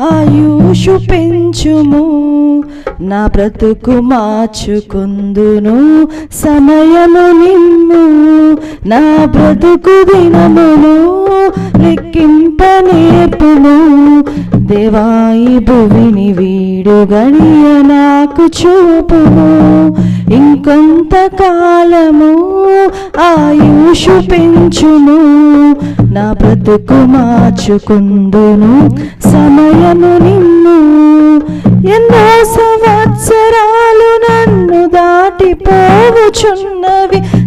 ఆయుషు పెంచుము నా బ్రతుకు మార్చుకుందును సమయము నిన్ను నా బ్రతుకు దినమును లెక్కింప నేర్పును దేవాయి భువిని వీడు గడియ నాకు చూపుము. ఇంకొంతకాలము ఆయుషు పెంచును నా బ్రతుకు మార్చుకుందును సమయము నిన్ను. ఎన్నో సంవత్సరాలు నన్ను దాటిపోవుచున్నవి.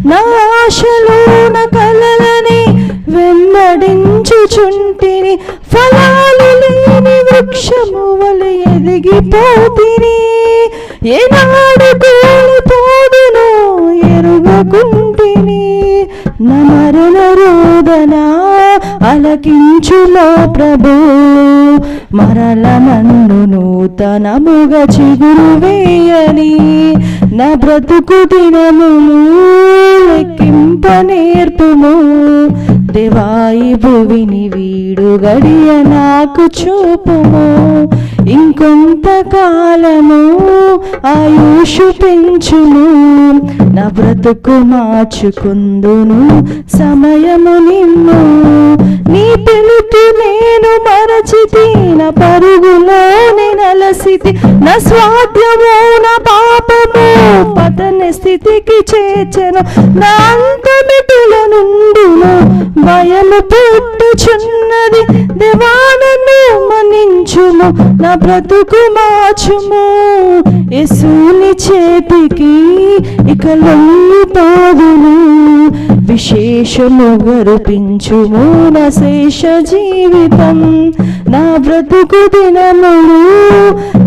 నా ఆశలు నా కలలని వెంబడించుచుంటిని ఫలాలు లేని వృక్షము వలె ఎదిగిపోతిని. ఏనాడు అలకించులో ప్రభు మరల నన్ను నూతనముగా చిగురు వేయని నా బ్రతుకు దినములు లెక్కింప నేర్పుము దేవాయి భువిని వీడు గడియ నాకు చూపుము. ఇంకొంత కాలము ఆయుషు పెంచును నా బ్రతుకు మార్చుకుందును సమయము నిన్ను. నిన్ను మరచితి నా పరుగులోనే నలసితి నా స్వాధ్యము నా పాపము పతన స్థితికి చేర్చను. నా అంతమిటుల నుండును భయము పుట్టుచున్నది దేవానను మన్నించుము నా బ్రతుకు మార్చుము. యేసుని చేతికి ఇక లొంగిపోదు విశేషము గరుపించుము శేష జీవితం. నా బ్రతుకు దినములు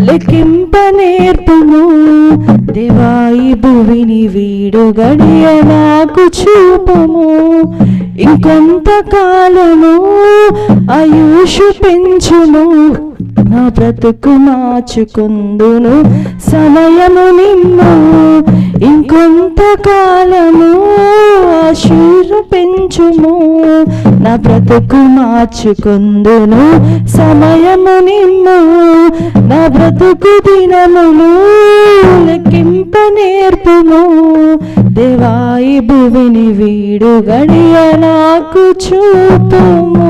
లెక్కింప నేర్పుము దేవాయి భువిని వీడు గడియ నాకు చూపము. ఇంకొంత కాలము ఆయుషు పెంచుము నా బ్రతుకు మార్చుకుందును సమయము నిన్ను. ఇంకొంత కాలము ఆశీర్వ నా బ్రతుకు మార్చుకుందును. సమయము నిన్ను. నా బ్రతుకు దినములు లెక్కింప నేర్పుము. దేవాయి భువిని వీడు గడియ నాకు చూపుము.